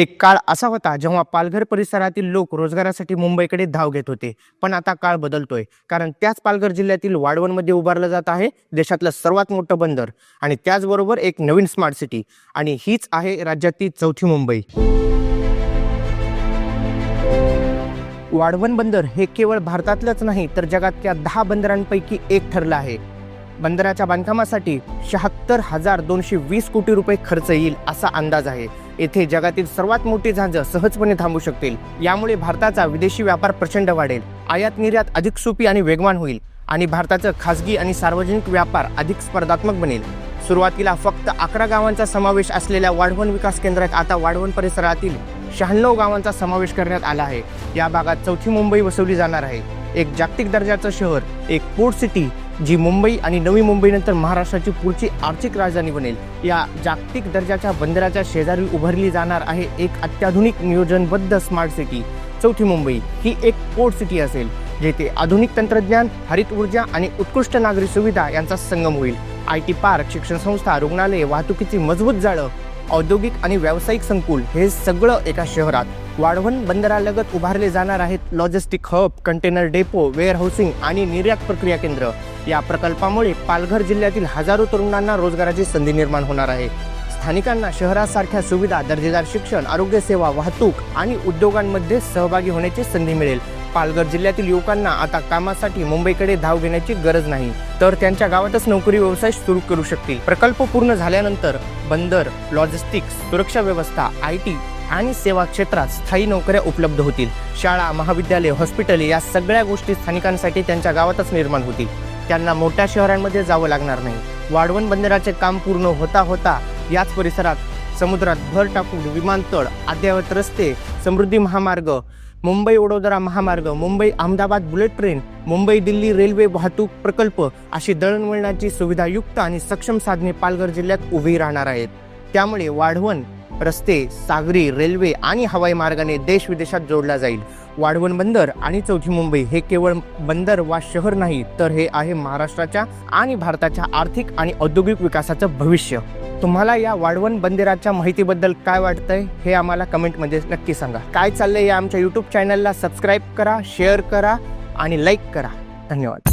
एक काळ असा होता जेव्हा पालघर परिसरातील लोक रोजगारासाठी मुंबईकडे धाव घेत होते. पण आता काळ बदलतोय. कारण त्याच पालघर जिल्ह्यातील वाढवणमध्ये उभारलं जात आहे देशातलं सर्वात मोठं बंदर. आणि त्याचबरोबर एक नवीन स्मार्ट सिटी. आणि हीच आहे राज्यातील चौथी मुंबई. वाढवण बंदर हे केवळ भारतातलंच नाही तर जगातल्या दहा बंदरांपैकी एक ठरलं आहे. बंदराच्या बांधकामासाठी शहात्तर हजार दोनशे वीस कोटी रुपये खर्च येईल असा अंदाज आहे. येथे जगातील सर्वात मोठी जहाजं सहजपणे थांबू शकतील. यामुळे भारताचा विदेशी व्यापार प्रचंड वाढेल. आयात निर्यात अधिक सोपी आणि वेगवान होईल आणि भारताचं खासगी आणि सार्वजनिक व्यापार अधिक स्पर्धात्मक बनेल. सुरुवातीला फक्त अकरा गावांचा समावेश असलेल्या वाढवण विकास केंद्रात आता वाढवण परिसरातील शहाण्णव गावांचा समावेश करण्यात आला आहे. या भागात चौथी मुंबई वसवली जाणार आहे. एक जागतिक दर्जाचं शहर एक पोर्ट सिटी जी मुंबई आणि नवी मुंबईनंतर महाराष्ट्राची पुढची आर्थिक राजधानी बनेल. या जागतिक दर्जाच्या बंदराच्या शेजारी उभारली जाणार आहे एक अत्याधुनिक नियोजनबद्ध स्मार्ट सिटी चौथी मुंबई ही एक पोर्ट सिटी असेल जेथे आधुनिक तंत्रज्ञान हरित ऊर्जा आणि उत्कृष्ट नागरी सुविधा यांचा संगम होईल. आय टी पार्क शिक्षण संस्था रुग्णालय वाहतुकीची मजबूत जाळं औद्योगिक आणि व्यावसायिक संकुल हे सगळं एका शहरात. वाढवण बंदरालगत उभारले जाणार आहेत logistic hub container depot warehousing आणि निर्यात प्रक्रिया केंद्र. या प्रकल्पामुळे पालघर जिल्ह्यातील हजारो तरुणांना रोजगाराची संधी निर्माण होणार आहे. स्थानिकांना शहरासारख्या सुविधा दर्जेदार शिक्षण आरोग्यसेवा वाहतूक आणि उद्योगांमध्ये सहभागी होण्याची संधी मिळेल. पालघर जिल्ह्यातील युवकांना आता कामासाठी मुंबईकडे धाव घेण्याची गरज नाही तर त्यांच्या गावातच नोकरी व्यवसाय सुरू करू शकतील. प्रकल्प पूर्ण झाल्यानंतर बंदर लॉजिस्टिक्स सुरक्षा व्यवस्था आय टी आणि सेवा क्षेत्रात स्थायी नोकऱ्या उपलब्ध होतील. शाळा महाविद्यालय हॉस्पिटल या सगळ्या गोष्टी स्थानिकांसाठी त्यांच्या गावातच निर्माण होतील. त्यांना मोठ्या शहरांमध्ये जावं लागणार नाही. वाढवण बंदराचे काम पूर्ण होता होता याच परिसरात समुद्रात भर टाकून विमानतळ अद्ययावत रस्ते समृद्धी महामार्ग मुंबई वडोदरा महामार्ग Mumbai Ahmedabad bullet train Mumbai Delhi railway वाहतूक प्रकल्प अशी दळणवळणाची सुविधायुक्त आणि सक्षम साधने पालघर जिल्ह्यात उभी राहणार आहेत. त्यामुळे वाढवण रस्ते सागरी रेल्वे आणि हवाई मार्गाने देश विदेशात जोडला जाईल. वाढवण बंदर आणि चौथी मुंबई हे केवळ बंदर वा शहर नाही तर हे आहे महाराष्ट्राच्या आणि भारताच्या आर्थिक आणि औद्योगिक विकासाचं भविष्य. तुम्हाला या वाढवण बंदिराच्या माहितीबद्दल काय वाटतंय हे आम्हाला कमेंटमध्ये नक्की सांगा. काय चाललंय या आमच्या यूट्यूब चॅनलला सबस्क्राईब करा शेअर करा आणि लाईक करा. धन्यवाद.